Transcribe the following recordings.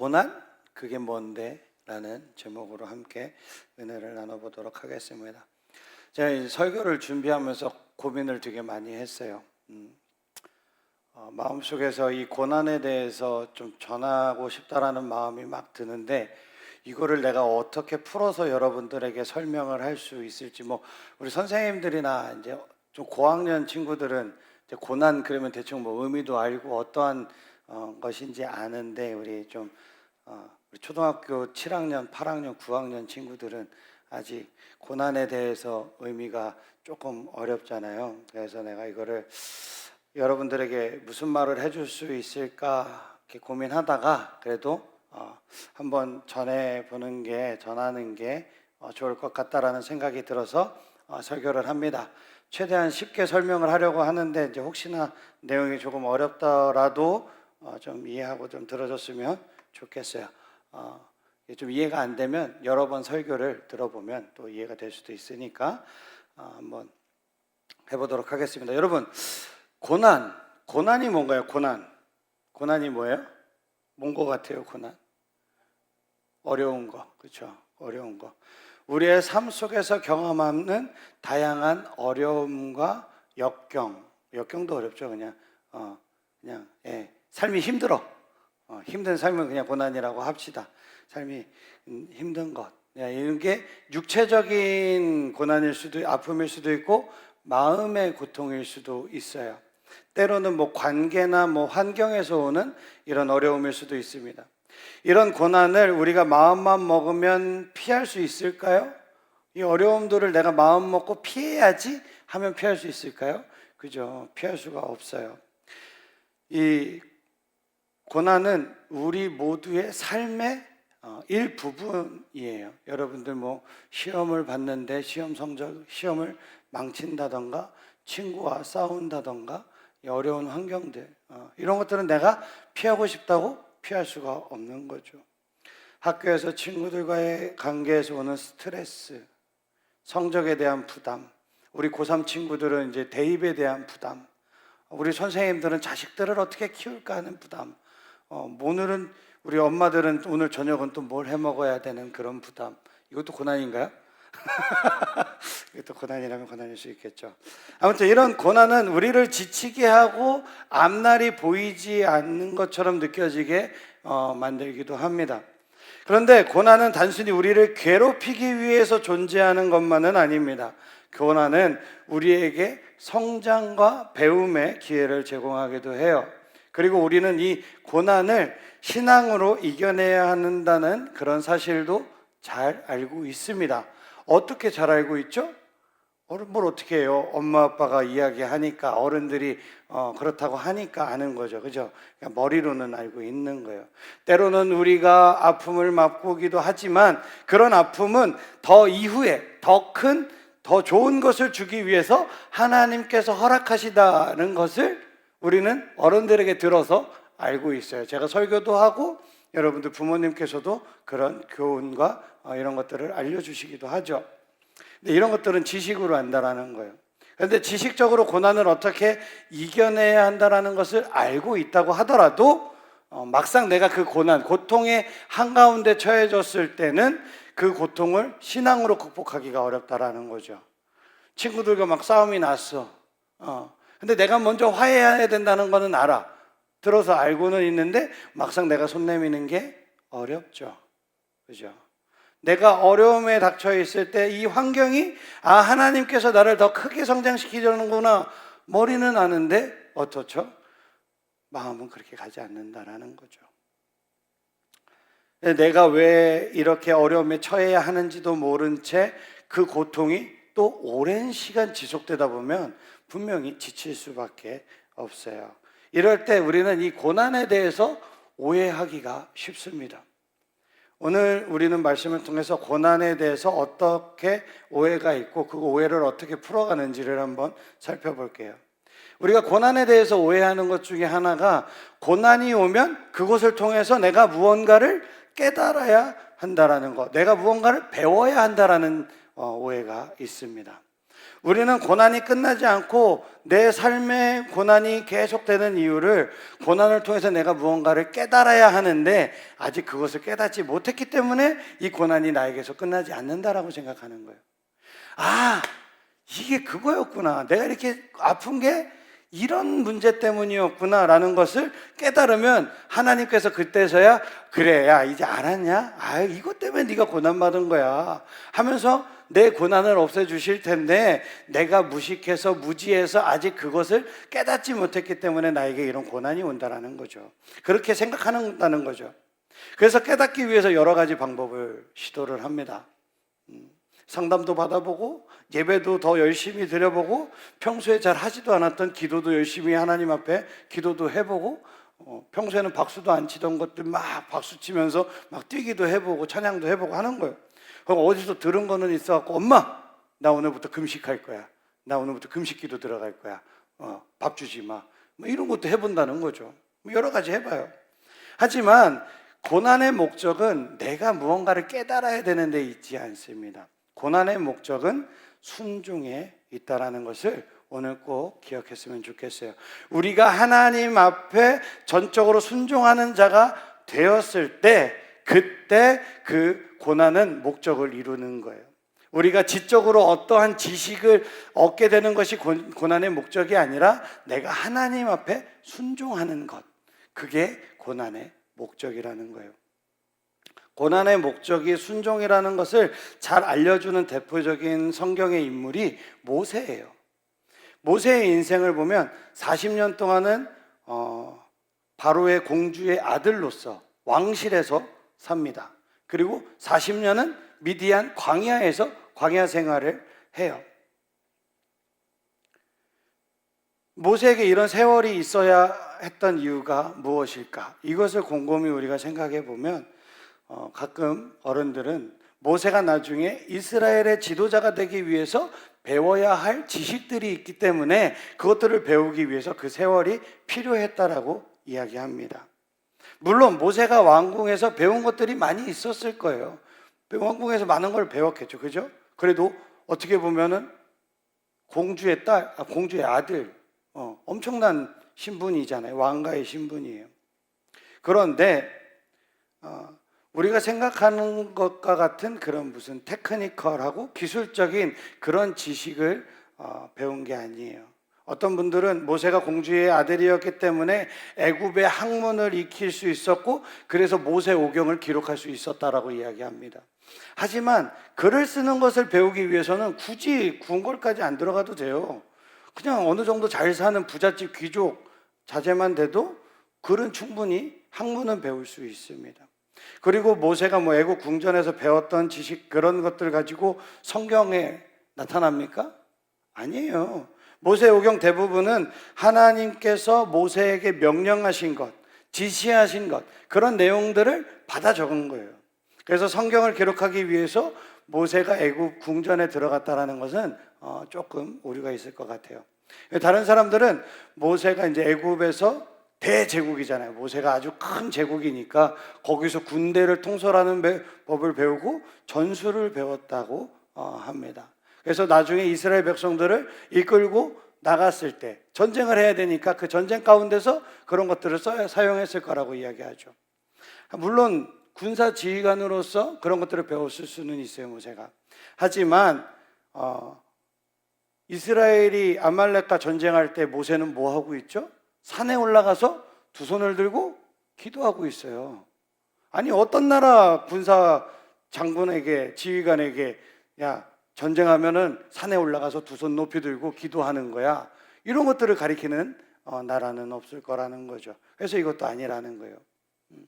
고난 그게 뭔데? 라는 제목으로 함께 은혜를 나눠보도록 하겠습니다. 제가 이 설교를 준비하면서 고민을 되게 많이 했어요. 음, 어, 마음속에서 이 고난에 대해서 좀 전하고 싶다라는 마음이 막 드는데 이거를 내가 어떻게 풀어서 여러분들에게 설명을 할 수 있을지 뭐 우리 선생님들이나 이제 좀 고학년 친구들은 이제 고난 그러면 대충 뭐 의미도 알고 어떠한 어, 것인지 아는데 우리 좀 어, 우리 초등학교 7학년, 8학년, 9학년 친구들은 아직 고난에 대해서 의미가 조금 어렵잖아요. 그래서 내가 이거를 여러분들에게 무슨 말을 해줄 수 있을까 이렇게 고민하다가 그래도 어, 한번 전해 보는 게 전하는 게 어, 좋을 것 같다라는 생각이 들어서 어, 설교를 합니다. 최대한 쉽게 설명을 하려고 하는데 이제 혹시나 내용이 조금 어렵더라도 어, 좀 이해하고 좀 들어줬으면 좋겠어요. 어, 좀 이해가 안 되면 여러 번 설교를 들어보면 또 이해가 될 수도 있으니까 어, 한번 해보도록 하겠습니다. 여러분 고난 고난이 뭔가요? 고난 고난이 뭐예요? 뭔 것 같아요? 고난 어려운 거 그렇죠? 어려운 거 우리의 삶 속에서 경험하는 다양한 어려움과 역경 역경도 어렵죠 그냥 어 그냥 예 삶이 힘들어 어, 힘든 삶은 그냥 고난이라고 합시다. 삶이 음, 힘든 것. 예, 이런 게 육체적인 고난일 수도 아픔일 수도 있고 마음의 고통일 수도 있어요. 때로는 뭐 관계나 뭐 환경에서 오는 이런 어려움일 수도 있습니다. 이런 고난을 우리가 마음만 먹으면 피할 수 있을까요? 이 어려움들을 내가 마음 먹고 피해야지 하면 피할 수 있을까요? 그죠? 피할 수가 없어요. 이 고난은 우리 모두의 삶의 어, 일부분이에요. 여러분들 뭐 시험을 봤는데 시험 성적 시험을 망친다던가 친구와 싸운다던가 이 어려운 환경들 어, 이런 것들은 내가 피하고 싶다고 피할 수가 없는 거죠. 학교에서 친구들과의 관계에서 오는 스트레스, 성적에 대한 부담, 우리 고3 친구들은 이제 대입에 대한 부담, 우리 선생님들은 자식들을 어떻게 키울까 하는 부담, 어, 오늘은 우리 엄마들은 오늘 저녁은 또 뭘 해 먹어야 되는 그런 부담. 이것도 고난인가요? 이것도 고난이라면 고난일 수 있겠죠. 아무튼 이런 고난은 우리를 지치게 하고 앞날이 보이지 않는 것처럼 느껴지게 어, 만들기도 합니다. 그런데 고난은 단순히 우리를 괴롭히기 위해서 존재하는 것만은 아닙니다. 고난은 우리에게 성장과 배움의 기회를 제공하기도 해요. 그리고 우리는 이 고난을 신앙으로 이겨내야 한다는 그런 사실도 잘 알고 있습니다. 어떻게 잘 알고 있죠? 뭘 어떻게 해요? 엄마 아빠가 이야기하니까 어른들이 어, 그렇다고 하니까 아는 거죠, 그죠? 그러니까 머리로는 알고 있는 거예요. 때로는 우리가 아픔을 맛보기도 하지만 그런 아픔은 더 이후에 더 큰, 더 좋은 것을 주기 위해서 하나님께서 허락하시다는 것을 우리는 어른들에게 들어서 알고 있어요. 제가 설교도 하고 여러분들 부모님께서도 그런 교훈과 어, 이런 것들을 알려주시기도 하죠. 근데 이런 것들은 지식으로 안다라는 거예요. 그런데 지식적으로 고난을 어떻게 이겨내야 한다라는 것을 알고 있다고 하더라도 어, 막상 내가 그 고난, 고통의 한가운데 처해졌을 때는 그 고통을 신앙으로 극복하기가 어렵다라는 거죠. 친구들과 막 싸움이 났어. 어. 근데 내가 먼저 화해해야 된다는 거는 알아. 들어서 알고는 있는데 막상 내가 손 내미는 게 어렵죠. 그죠? 내가 어려움에 닥쳐 있을 때 이 환경이 아 하나님께서 나를 더 크게 성장시키려는구나 머리는 아는데 어떻죠? 마음은 그렇게 가지 않는다라는 거죠. 내가 왜 이렇게 어려움에 처해야 하는지도 모른 채 그 고통이 또 오랜 시간 지속되다 보면 분명히 지칠 수밖에 없어요. 이럴 때 우리는 이 고난에 대해서 오해하기가 쉽습니다. 오늘 우리는 말씀을 통해서 고난에 대해서 어떻게 오해가 있고 그 오해를 어떻게 풀어가는지를 한번 살펴볼게요. 우리가 고난에 대해서 오해하는 것 중에 하나가 고난이 오면 그것을 통해서 내가 무언가를 깨달아야 한다라는 것, 내가 무언가를 배워야 한다라는 어, 오해가 있습니다. 우리는 고난이 끝나지 않고 내 삶의 고난이 계속되는 이유를 고난을 통해서 내가 무언가를 깨달아야 하는데 아직 그것을 깨닫지 못했기 때문에 이 고난이 나에게서 끝나지 않는다라고 생각하는 거예요. 아, 이게 그거였구나. 내가 이렇게 아픈 게 이런 문제 때문이었구나라는 것을 깨달으면 하나님께서 그때서야 그래 야 이제 알았냐? 아 이것 때문에 네가 고난 받은 거야 하면서 내 고난을 없애 주실 텐데 내가 무식해서 무지해서 아직 그것을 깨닫지 못했기 때문에 나에게 이런 고난이 온다라는 거죠. 그렇게 생각하는다는 거죠. 그래서 깨닫기 위해서 여러 가지 방법을 시도를 합니다. 상담도 받아보고 예배도 더 열심히 드려보고 평소에 잘 하지도 않았던 기도도 열심히 하나님 앞에 기도도 해보고 어, 평소에는 박수도 안 치던 것들 막 박수 치면서 막 뛰기도 해보고 찬양도 해보고 하는 거예요. 그럼 어디서 들은 거는 있어갖고 엄마 나 오늘부터 금식할 거야. 나 오늘부터 금식기도 들어갈 거야. 어, 밥 주지 마. 뭐 이런 것도 해본다는 거죠. 뭐 여러 가지 해봐요. 하지만 고난의 목적은 내가 무언가를 깨달아야 되는 데 있지 않습니다. 고난의 목적은 순종에 있다라는 것을 오늘 꼭 기억했으면 좋겠어요. 우리가 하나님 앞에 전적으로 순종하는 자가 되었을 때 그때 그 고난은 목적을 이루는 거예요. 우리가 지적으로 어떠한 지식을 얻게 되는 것이 고- 고난의 목적이 아니라 내가 하나님 앞에 순종하는 것. 그게 고난의 목적이라는 거예요. 고난의 목적이 순종이라는 것을 잘 알려주는 대표적인 성경의 인물이 모세예요. 모세의 인생을 보면 40년 동안은 어, 바로의 공주의 아들로서 왕실에서 삽니다. 그리고 40년은 미디안 광야에서 광야 생활을 해요. 모세에게 이런 세월이 있어야 했던 이유가 무엇일까? 이것을 곰곰이 우리가 생각해 보면 어, 가끔 어른들은 모세가 나중에 이스라엘의 지도자가 되기 위해서 배워야 할 지식들이 있기 때문에 그것들을 배우기 위해서 그 세월이 필요했다라고 이야기합니다. 물론 모세가 왕궁에서 배운 것들이 많이 있었을 거예요. 왕궁에서 많은 걸 배웠겠죠. 그죠? 그래도 어떻게 보면은 공주의 딸, 아, 공주의 아들, 어, 엄청난 신분이잖아요. 왕가의 신분이에요. 그런데 어, 우리가 생각하는 것과 같은 그런 무슨 테크니컬하고 기술적인 그런 지식을 어, 배운 게 아니에요. 어떤 분들은 모세가 공주의 아들이었기 때문에 애굽의 학문을 익힐 수 있었고 그래서 모세 오경을 기록할 수 있었다라고 이야기합니다. 하지만 글을 쓰는 것을 배우기 위해서는 굳이 궁궐까지 안 들어가도 돼요. 그냥 어느 정도 잘 사는 부잣집 귀족 자제만 돼도 글은 충분히 학문은 배울 수 있습니다. 그리고 모세가 뭐 애국 궁전에서 배웠던 지식 그런 것들 가지고 성경에 나타납니까? 아니에요. 모세 오경 대부분은 하나님께서 모세에게 명령하신 것, 지시하신 것 그런 내용들을 받아 적은 거예요. 그래서 성경을 기록하기 위해서 모세가 애국 궁전에 들어갔다라는 것은 어, 조금 오류가 있을 것 같아요. 다른 사람들은 모세가 이제 애굽에서 대제국이잖아요. 모세가 아주 큰 제국이니까 거기서 군대를 통솔하는 배- 법을 배우고 전술을 배웠다고 어, 합니다. 그래서 나중에 이스라엘 백성들을 이끌고 나갔을 때 전쟁을 해야 되니까 그 전쟁 가운데서 그런 것들을 써, 사용했을 거라고 이야기하죠. 물론 군사 지휘관으로서 그런 것들을 배웠을 수는 있어요 모세가. 하지만 어, 이스라엘이 아말렉과 전쟁할 때 모세는 뭐 하고 있죠? 산에 올라가서 두 손을 들고 기도하고 있어요. 아니 어떤 나라 군사 장군에게 지휘관에게 야 전쟁하면은 산에 올라가서 두 손 높이 들고 기도하는 거야. 이런 것들을 가리키는 어, 나라는 없을 거라는 거죠. 그래서 이것도 아니라는 거예요. 음.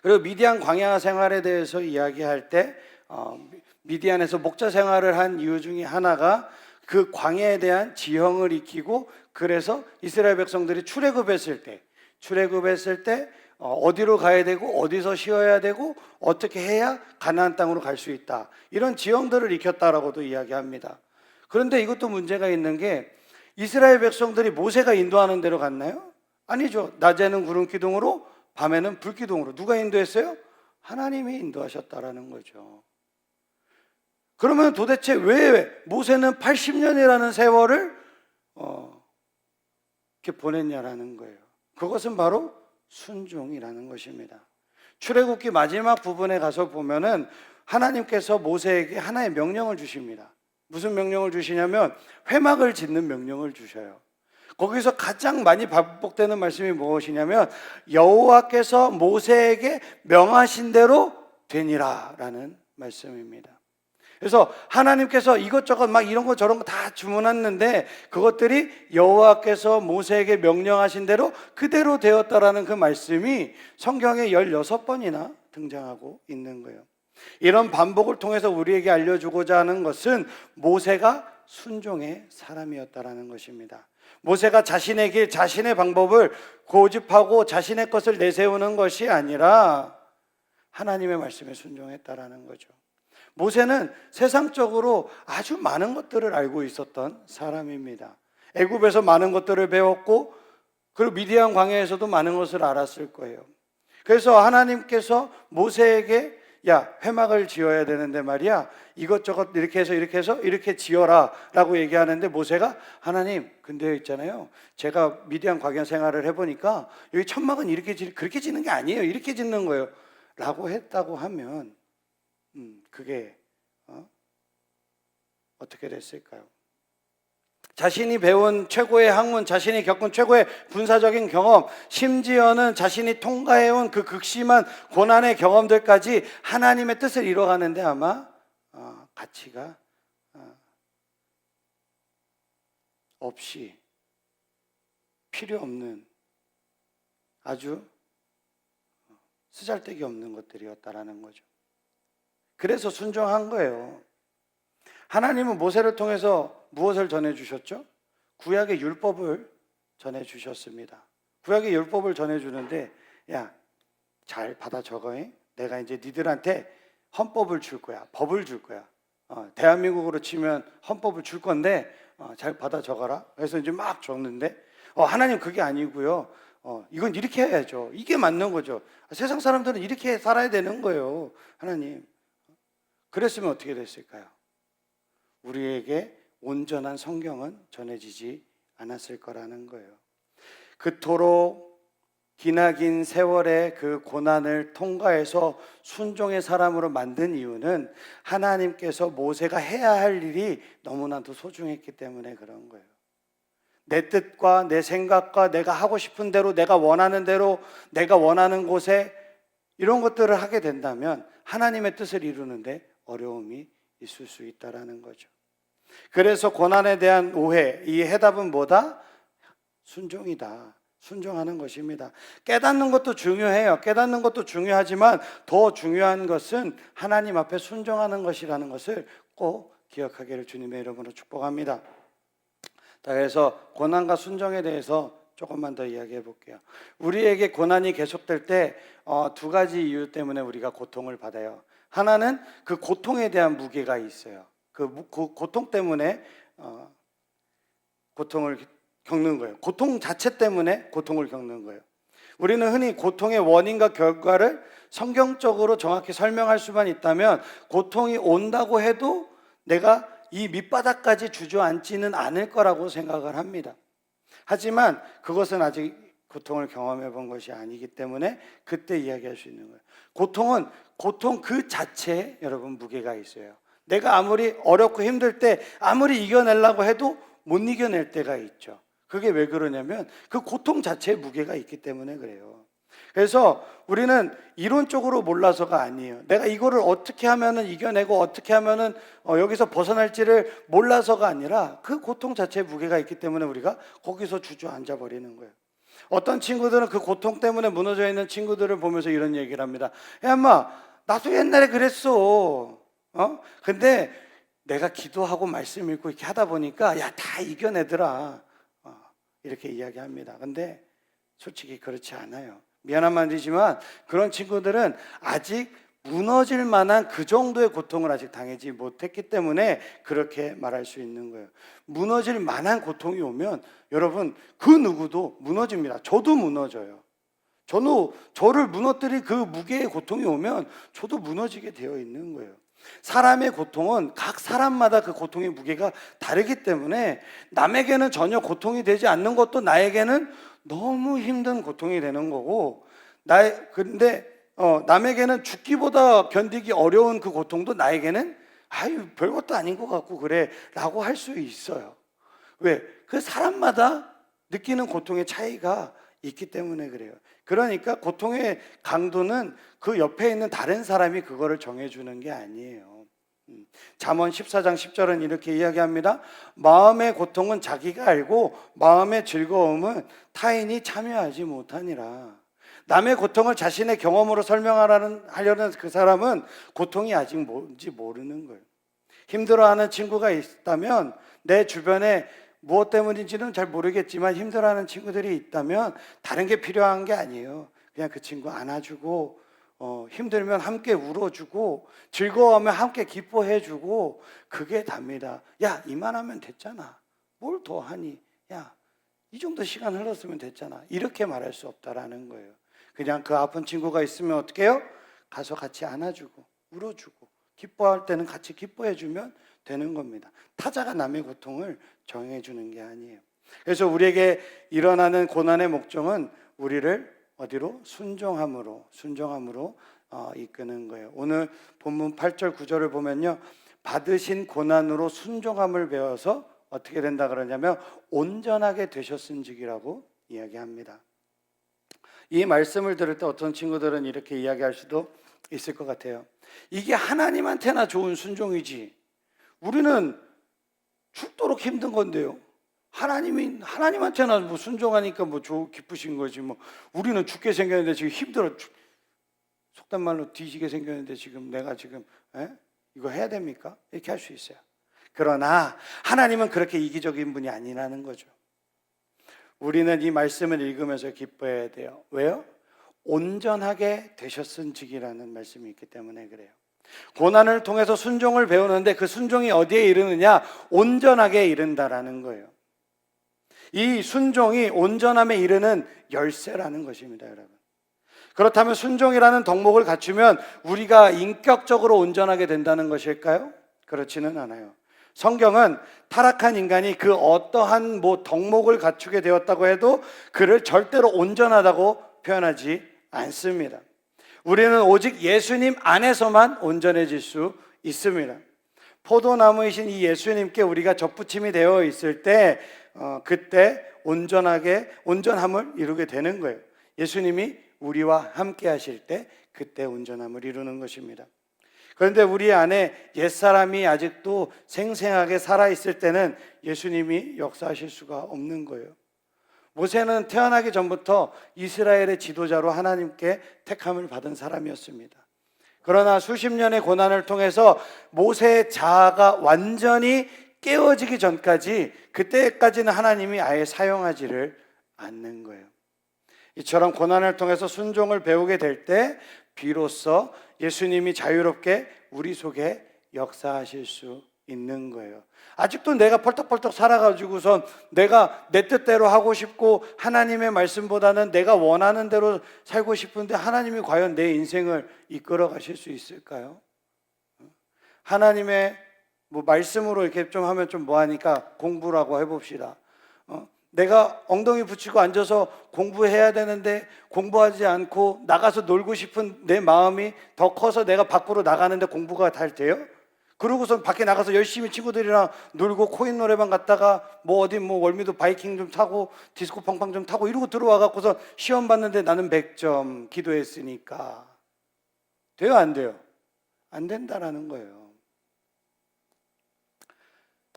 그리고 미디안 광야 생활에 대해서 이야기할 때 어, 미디안에서 목자 생활을 한 이유 중에 하나가 그 광야에 대한 지형을 익히고 그래서 이스라엘 백성들이 출애굽했을 때 출애굽했을 때 어, 어디로 가야 되고 어디서 쉬어야 되고 어떻게 해야 가나안 땅으로 갈 수 있다 이런 지형들을 익혔다라고도 이야기합니다. 그런데 이것도 문제가 있는 게 이스라엘 백성들이 모세가 인도하는 대로 갔나요? 아니죠. 낮에는 구름 기둥으로 밤에는 불 기둥으로 누가 인도했어요? 하나님이 인도하셨다라는 거죠. 그러면 도대체 왜 모세는 80년이라는 세월을 어, 이렇게 보냈냐라는 거예요. 그것은 바로 순종이라는 것입니다. 출애굽기 마지막 부분에 가서 보면은 하나님께서 모세에게 하나의 명령을 주십니다. 무슨 명령을 주시냐면 회막을 짓는 명령을 주셔요. 거기서 가장 많이 반복되는 말씀이 무엇이냐면 여호와께서 모세에게 명하신 대로 되니라라는 말씀입니다. 그래서 하나님께서 이것저것 막 이런 거 저런 거 다 주문했는데 그것들이 여호와께서 모세에게 명령하신 대로 그대로 되었다라는 그 말씀이 성경에 16번이나 등장하고 있는 거예요. 이런 반복을 통해서 우리에게 알려주고자 하는 것은 모세가 순종의 사람이었다라는 것입니다. 모세가 자신의 길, 자신의 방법을 고집하고 자신의 것을 내세우는 것이 아니라 하나님의 말씀에 순종했다라는 거죠. 모세는 세상적으로 아주 많은 것들을 알고 있었던 사람입니다. 애굽에서 많은 것들을 배웠고 그리고 미디안 광야에서도 많은 것을 알았을 거예요. 그래서 하나님께서 모세에게 야 회막을 지어야 되는데 말이야. 이것저것 이렇게 해서 이렇게 해서 이렇게 지어라 라고 얘기하는데 모세가 하나님 근데 있잖아요. 제가 미디안 광야 생활을 해보니까 여기 천막은 이렇게 지, 그렇게 짓는 게 아니에요. 이렇게 짓는 거예요.라고 했다고 하면 음, 그게 어? 어떻게 됐을까요? 자신이 배운 최고의 학문, 자신이 겪은 최고의 군사적인 경험, 심지어는 자신이 통과해온 그 극심한 고난의 경험들까지 하나님의 뜻을 이뤄가는데 아마 어, 가치가 어, 없이 필요 없는 아주 쓰잘데기 없는 것들이었다라는 거죠. 그래서 순종한 거예요. 하나님은 모세를 통해서 무엇을 전해 주셨죠? 구약의 율법을 전해 주셨습니다. 구약의 율법을 전해 주는데 야, 잘 받아 적어. 내가 이제 니들한테 헌법을 줄 거야. 법을 줄 거야. 어, 대한민국으로 치면 헌법을 줄 건데 어, 잘 받아 적어라. 그래서 이제 막 적는데 어, 하나님 그게 아니고요. 어, 이건 이렇게 해야죠. 이게 맞는 거죠. 세상 사람들은 이렇게 살아야 되는 거예요. 하나님. 그랬으면 어떻게 됐을까요? 우리에게 온전한 성경은 전해지지 않았을 거라는 거예요. 그토록 기나긴 세월의 그 고난을 통과해서 순종의 사람으로 만든 이유는 하나님께서 모세가 해야 할 일이 너무나도 소중했기 때문에 그런 거예요. 내 뜻과 내 생각과 내가 하고 싶은 대로 내가 원하는 대로 내가 원하는 곳에 이런 것들을 하게 된다면 하나님의 뜻을 이루는데 어려움이 있을 수 있다라는 거죠. 그래서 고난에 대한 오해, 이 해답은 뭐다? 순종이다. 순종하는 것입니다. 깨닫는 것도 중요해요. 깨닫는 것도 중요하지만 더 중요한 것은 하나님 앞에 순종하는 것이라는 것을 꼭 기억하기를 주님의 이름으로 축복합니다. 자, 그래서 고난과 순종에 대해서 조금만 더 이야기해 볼게요. 우리에게 고난이 계속될 때두 가지 이유 때문에 우리가 고통을 받아요. 하나는 그 고통에 대한 무게가 있어요. 그, 무- 그 고통 때문에 어, 고통을 겪는 거예요. 고통 자체 때문에 고통을 겪는 거예요. 우리는 흔히 고통의 원인과 결과를 성경적으로 정확히 설명할 수만 있다면 고통이 온다고 해도 내가 이 밑바닥까지 주저앉지는 않을 거라고 생각을 합니다. 하지만 그것은 아직 고통을 경험해 본 것이 아니기 때문에 그때 이야기할 수 있는 거예요. 고통은 고통 그 자체에 여러분 무게가 있어요. 내가 아무리 어렵고 힘들 때 아무리 이겨내려고 해도 못 이겨낼 때가 있죠. 그게 왜 그러냐면 그 고통 자체에 무게가 있기 때문에 그래요. 그래서 우리는 이론적으로 몰라서가 아니에요. 내가 이거를 어떻게 하면은 이겨내고 어떻게 하면은 어, 여기서 벗어날지를 몰라서가 아니라 그 고통 자체에 무게가 있기 때문에 우리가 거기서 주저앉아 버리는 거예요. 어떤 친구들은 그 고통 때문에 무너져 있는 친구들을 보면서 이런 얘기를 합니다. 야, 엄마, 나도 옛날에 그랬어. 어? 근데 내가 기도하고 말씀 읽고 이렇게 하다 보니까 야, 다 이겨내더라. 어, 이렇게 이야기합니다. 근데 솔직히 그렇지 않아요. 미안한 말이지만 그런 친구들은 아직 무너질 만한 그 정도의 고통을 아직 당하지 못했기 때문에 그렇게 말할 수 있는 거예요. 무너질 만한 고통이 오면 여러분 그 누구도 무너집니다. 저도 무너져요. 저도 저를 무너뜨릴 그 무게의 고통이 오면 저도 무너지게 되어 있는 거예요. 사람의 고통은 각 사람마다 그 고통의 무게가 다르기 때문에 남에게는 전혀 고통이 되지 않는 것도 나에게는 너무 힘든 고통이 되는 거고 나의 근데 어, 남에게는 죽기보다 견디기 어려운 그 고통도 나에게는 아유 별것도 아닌 것 같고 그래라고 할 수 있어요. 왜? 그 사람마다 느끼는 고통의 차이가 있기 때문에 그래요. 그러니까 고통의 강도는 그 옆에 있는 다른 사람이 그거를 정해주는 게 아니에요. 음. 잠언 14장 10절은 이렇게 이야기합니다. 마음의 고통은 자기가 알고 마음의 즐거움은 타인이 참여하지 못하니라. 남의 고통을 자신의 경험으로 설명하려는 하려는 그 사람은 고통이 아직 뭔지 모르는 거예요. 힘들어하는 친구가 있다면 내 주변에 무엇 때문인지는 잘 모르겠지만 힘들어하는 친구들이 있다면 다른 게 필요한 게 아니에요. 그냥 그 친구 안아주고 어, 힘들면 함께 울어주고 즐거워하면 함께 기뻐해주고 그게 답니다. 야 이만하면 됐잖아. 뭘 더 하니? 야이 정도 시간 흘렀으면 됐잖아. 이렇게 말할 수 없다라는 거예요. 그냥 그 아픈 친구가 있으면 어떻게 해요? 가서 같이 안아주고 울어주고 기뻐할 때는 같이 기뻐해주면 되는 겁니다. 타자가 남의 고통을 정해주는 게 아니에요. 그래서 우리에게 일어나는 고난의 목적은 우리를 어디로 순종함으로 순종함으로 어, 이끄는 거예요. 오늘 본문 8절 9절을 보면요. 받으신 고난으로 순종함을 배워서 어떻게 된다 그러냐면 온전하게 되셨은직이라고 이야기합니다. 이 말씀을 들을 때 어떤 친구들은 이렇게 이야기할 수도 있을 것 같아요. 이게 하나님한테나 좋은 순종이지. 우리는 죽도록 힘든 건데요. 하나님이 하나님한테나 뭐 순종하니까 뭐 좋, 기쁘신 거지 뭐 우리는 죽게 생겼는데 지금 힘들어 죽- 속된 말로 뒤지게 생겼는데 지금 내가 지금 에? 이거 해야 됩니까? 이렇게 할 수 있어요. 그러나 하나님은 그렇게 이기적인 분이 아니라는 거죠. 우리는 이 말씀을 읽으면서 기뻐해야 돼요. 왜요? 온전하게 되셨은직이라는 말씀이 있기 때문에 그래요. 고난을 통해서 순종을 배우는데 그 순종이 어디에 이르느냐? 온전하게 이른다라는 거예요. 이 순종이 온전함에 이르는 열쇠라는 것입니다, 여러분. 그렇다면 순종이라는 덕목을 갖추면 우리가 인격적으로 온전하게 된다는 것일까요? 그렇지는 않아요. 성경은 타락한 인간이 그 어떠한 뭐 덕목을 갖추게 되었다고 해도 그를 절대로 온전하다고 표현하지 않습니다. 우리는 오직 예수님 안에서만 온전해질 수 있습니다. 포도나무이신 이 예수님께 우리가 접붙임이 되어 있을 때 어, 그때 온전하게 온전함을 이루게 되는 거예요. 예수님이 우리와 함께 하실 때 그때 온전함을 이루는 것입니다. 그런데 우리 안에 옛사람이 아직도 생생하게 살아 있을 때는 예수님이 역사하실 수가 없는 거예요. 모세는 태어나기 전부터 이스라엘의 지도자로 하나님께 택함을 받은 사람이었습니다. 그러나 수십 년의 고난을 통해서 모세의 자아가 완전히 깨어지기 전까지 그때까지는 하나님이 아예 사용하지를 않는 거예요. 이처럼 고난을 통해서 순종을 배우게 될 때 비로소 예수님이 자유롭게 우리 속에 역사하실 수 있는 거예요. 아직도 내가 펄떡펄떡 살아가지고선 내가 내 뜻대로 하고 싶고 하나님의 말씀보다는 내가 원하는 대로 살고 싶은데 하나님이 과연 내 인생을 이끌어 가실 수 있을까요? 하나님의 뭐 말씀으로 이렇게 좀 하면 좀 뭐하니까 공부라고 해봅시다. 어? 내가 엉덩이 붙이고 앉아서 공부해야 되는데 공부하지 않고 나가서 놀고 싶은 내 마음이 더 커서 내가 밖으로 나가는데 공부가 잘 돼요? 그러고선 밖에 나가서 열심히 친구들이랑 놀고 코인 노래방 갔다가 뭐 어디 뭐 월미도 바이킹 좀 타고 디스코 팡팡 좀 타고 이러고 들어와 갖고서 시험 봤는데 나는 100점 기도했으니까 돼요 안 돼요? 안 된다라는 거예요.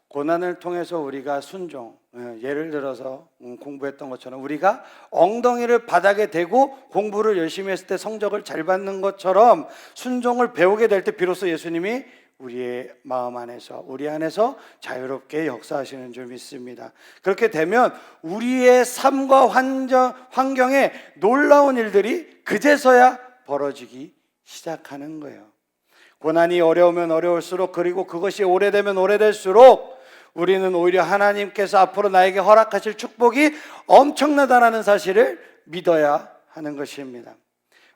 고난을 통해서 우리가 순종, 예, 예를 들어서 음, 공부했던 것처럼 우리가 엉덩이를 바닥에 대고 공부를 열심히 했을 때 성적을 잘 받는 것처럼 순종을 배우게 될 때 비로소 예수님이 우리의 마음 안에서 우리 안에서 자유롭게 역사하시는 줄 믿습니다. 그렇게 되면 우리의 삶과 환경, 환경에 놀라운 일들이 그제서야 벌어지기 시작하는 거예요. 고난이 어려우면 어려울수록 그리고 그것이 오래되면 오래될수록 우리는 오히려 하나님께서 앞으로 나에게 허락하실 축복이 엄청나다라는 사실을 믿어야 하는 것입니다.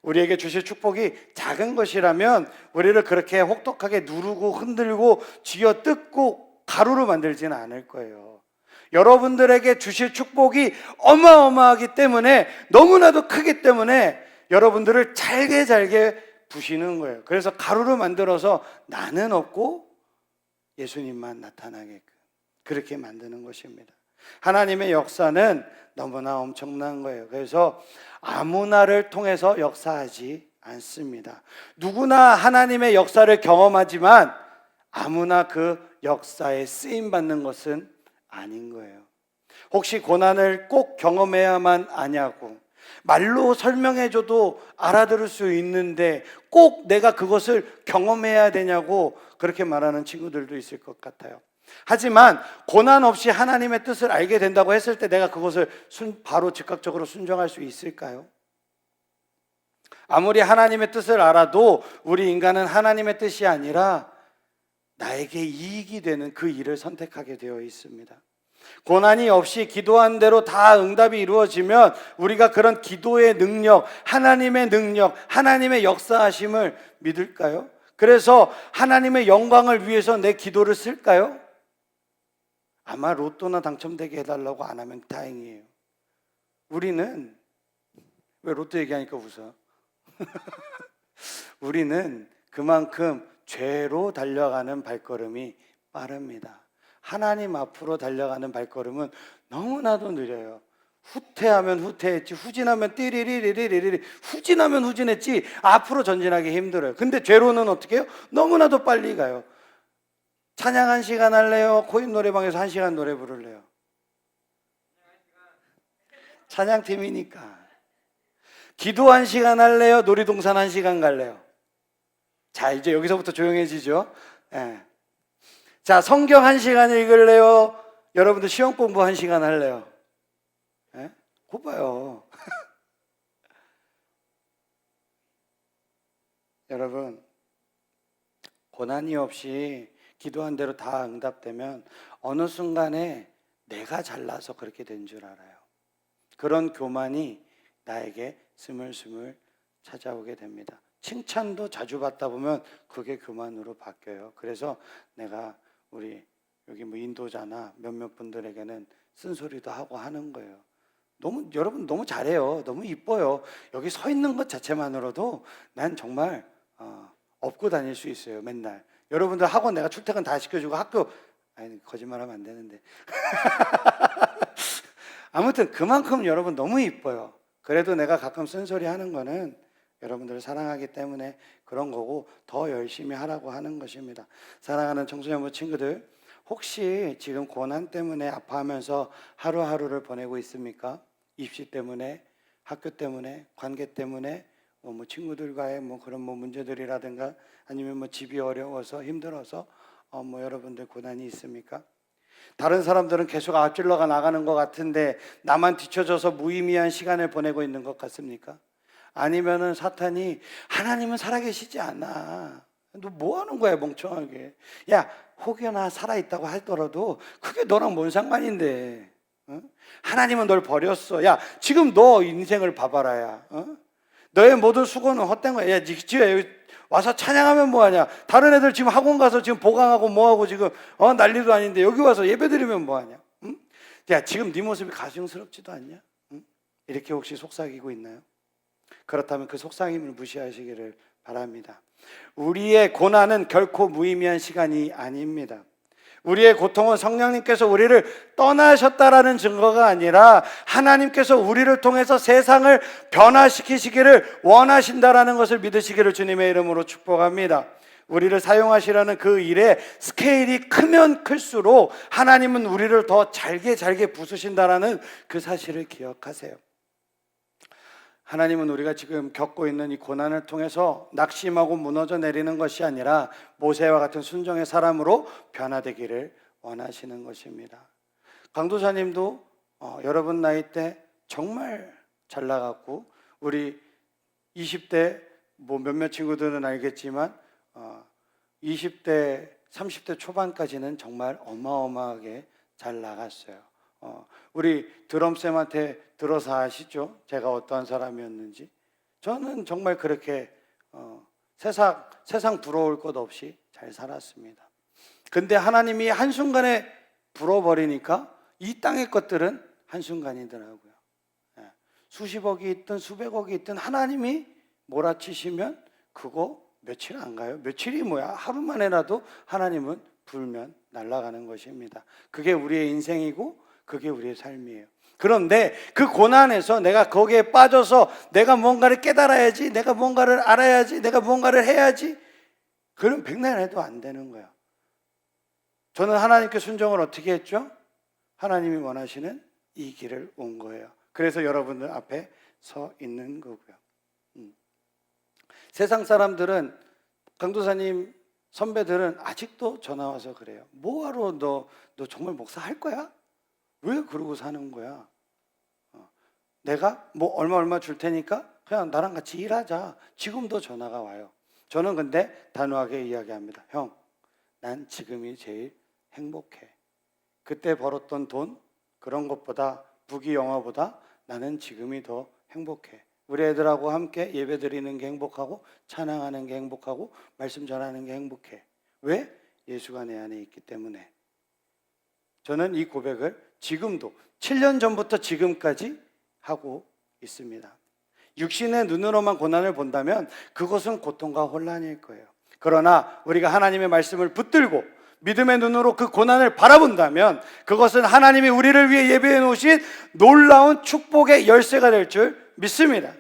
우리에게 주실 축복이 작은 것이라면 우리를 그렇게 혹독하게 누르고 흔들고 쥐어 뜯고 가루로 만들지는 않을 거예요. 여러분들에게 주실 축복이 어마어마하기 때문에 너무나도 크기 때문에 여러분들을 잘게 잘게 부시는 거예요. 그래서 가루로 만들어서 나는 없고 예수님만 나타나게끔 그렇게 만드는 것입니다. 하나님의 역사는 너무나 엄청난 거예요. 그래서 아무나를 통해서 역사하지 않습니다. 누구나 하나님의 역사를 경험하지만 아무나 그 역사에 쓰임 받는 것은 아닌 거예요. 혹시 고난을 꼭 경험해야만 아냐고 말로 설명해줘도 알아들을 수 있는데 꼭 내가 그것을 경험해야 되냐고 그렇게 말하는 친구들도 있을 것 같아요. 하지만 고난 없이 하나님의 뜻을 알게 된다고 했을 때 내가 그것을 순, 바로 즉각적으로 순종할 수 있을까요? 아무리 하나님의 뜻을 알아도 우리 인간은 하나님의 뜻이 아니라 나에게 이익이 되는 그 일을 선택하게 되어 있습니다. 고난이 없이 기도한 대로 다 응답이 이루어지면 우리가 그런 기도의 능력, 하나님의 능력, 하나님의 역사하심을 믿을까요? 그래서 하나님의 영광을 위해서 내 기도를 쓸까요? 아마 로또나 당첨되게 해달라고 안 하면 다행이에요. 우리는 왜 로또 얘기하니까 웃어? 우리는 그만큼 죄로 달려가는 발걸음이 빠릅니다. 하나님 앞으로 달려가는 발걸음은 너무나도 느려요. 후퇴하면 후퇴했지, 후진하면 띠리리리리리리, 후진하면 후진했지, 앞으로 전진하기 힘들어요. 근데 죄로는 어떻게 해요? 너무나도 빨리 가요. 찬양 한 시간 할래요? 코인 노래방에서 한 시간 노래 부를래요? 찬양팀이니까. 기도 한 시간 할래요? 놀이동산 한 시간 갈래요? 자, 이제 여기서부터 조용해지죠? 예. 자, 성경 한 시간 읽을래요? 여러분들 시험 공부 한 시간 할래요? 예? 곧 봐요. 여러분, 고난이 없이 기도한 대로 다 응답되면 어느 순간에 내가 잘나서 그렇게 된 줄 알아요. 그런 교만이 나에게 스물스물 찾아오게 됩니다. 칭찬도 자주 받다 보면 그게 교만으로 바뀌어요. 그래서 내가 우리 여기 뭐 인도자나 몇몇 분들에게는 쓴소리도 하고 하는 거예요. 너무 여러분 너무 잘해요. 너무 이뻐요. 여기 서 있는 것 자체만으로도 난 정말 어, 업고 다닐 수 있어요. 맨날 여러분들 학원 내가 출퇴근 다 시켜주고 학교 아니 거짓말하면 안 되는데 아무튼 그만큼 여러분 너무 이뻐요. 그래도 내가 가끔 쓴소리 하는 거는 여러분들을 사랑하기 때문에 그런 거고 더 열심히 하라고 하는 것입니다. 사랑하는 청소년부 친구들, 혹시 지금 고난 때문에 아파하면서 하루하루를 보내고 있습니까? 입시 때문에, 학교 때문에, 관계 때문에, 뭐, 뭐 친구들과의 뭐 그런 뭐 문제들이라든가 아니면 뭐 집이 어려워서 힘들어서 어, 뭐 여러분들 고난이 있습니까? 다른 사람들은 계속 앞질러가 나가는 것 같은데 나만 뒤쳐져서 무의미한 시간을 보내고 있는 것 같습니까? 아니면은 사탄이 하나님은 살아계시지 않아. 너 뭐 하는 거야, 멍청하게. 야, 혹여나 살아 있다고 하더라도 그게 너랑 뭔 상관인데. 어? 하나님은 널 버렸어. 야, 지금 너 인생을 봐봐라, 야. 어? 너의 모든 수고는 헛된 거야. 야, 여기 와서 찬양하면 뭐하냐? 다른 애들 지금 학원 가서 지금 보강하고 뭐하고 지금 어 난리도 아닌데 여기 와서 예배드리면 뭐하냐? 응? 야, 지금 네 모습이 가증스럽지도 않냐? 응? 이렇게 혹시 속삭이고 있나요? 그렇다면 그 속삭임을 무시하시기를 바랍니다. 우리의 고난은 결코 무의미한 시간이 아닙니다. 우리의 고통은 성령님께서 우리를 떠나셨다라는 증거가 아니라 하나님께서 우리를 통해서 세상을 변화시키시기를 원하신다라는 것을 믿으시기를 주님의 이름으로 축복합니다. 우리를 사용하시라는 그 일의 스케일이 크면 클수록 하나님은 우리를 더 잘게 잘게 부수신다라는 그 사실을 기억하세요. 하나님은 우리가 지금 겪고 있는 이 고난을 통해서 낙심하고 무너져 내리는 것이 아니라 모세와 같은 순종의 사람으로 변화되기를 원하시는 것입니다. 강도사님도 어, 여러분 나이 때 정말 잘 나갔고 우리 20대 뭐 몇몇 친구들은 알겠지만 어, 20대 30대 초반까지는 정말 어마어마하게 잘 나갔어요. 어, 우리 드럼쌤한테 들어서 아시죠? 제가 어떠한 사람이었는지. 저는 정말 그렇게 어, 세상 세상 부러울 것 없이 잘 살았습니다. 근데 하나님이 한 순간에 불어버리니까 이 땅의 것들은 한 순간이더라고요. 예. 수십억이 있든 수백억이 있든 하나님이 몰아치시면 그거 며칠 안 가요. 며칠이 뭐야? 하루 만에라도 하나님은 불면 날아가는 것입니다. 그게 우리의 인생이고 그게 우리의 삶이에요. 그런데 그 고난에서 내가 거기에 빠져서 내가 뭔가를 깨달아야지, 내가 뭔가를 알아야지, 내가 뭔가를 해야지. 그럼 백날 해도 안 되는 거야. 저는 하나님께 순종을 어떻게 했죠? 하나님이 원하시는 이 길을 온 거예요. 그래서 여러분들 앞에 서 있는 거고요. 음. 세상 사람들은 강도사님 선배들은 아직도 전화 와서 그래요. 뭐하러 너, 너 정말 목사 할 거야? 왜 그러고 사는 거야? 어. 내가 뭐 얼마 얼마 줄 테니까 그냥 나랑 같이 일하자. 지금도 전화가 와요. 저는 근데 단호하게 이야기합니다. 형, 난 지금이 제일 행복해. 그때 벌었던 돈 그런 것보다 부귀 영화보다 나는 지금이 더 행복해. 우리 애들하고 함께 예배 드리는 게 행복하고 찬양하는 게 행복하고 말씀 전하는 게 행복해. 왜? 예수가 내 안에 있기 때문에. 저는 이 고백을 지금도 7년 전부터 지금까지 하고 있습니다. 육신의 눈으로만 고난을 본다면 그것은 고통과 혼란일 거예요. 그러나 우리가 하나님의 말씀을 붙들고 믿음의 눈으로 그 고난을 바라본다면 그것은 하나님이 우리를 위해 예배해 놓으신 놀라운 축복의 열쇠가 될 줄 믿습니다.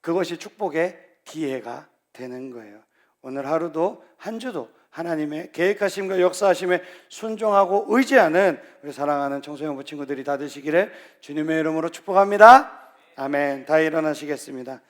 그것이 축복의 기회가 되는 거예요. 오늘 하루도 한 주도 하나님의 계획하심과 역사하심에 순종하고 의지하는 우리 사랑하는 청소년부 친구들이 다 되시기를 주님의 이름으로 축복합니다. 아멘. 다 일어나시겠습니다.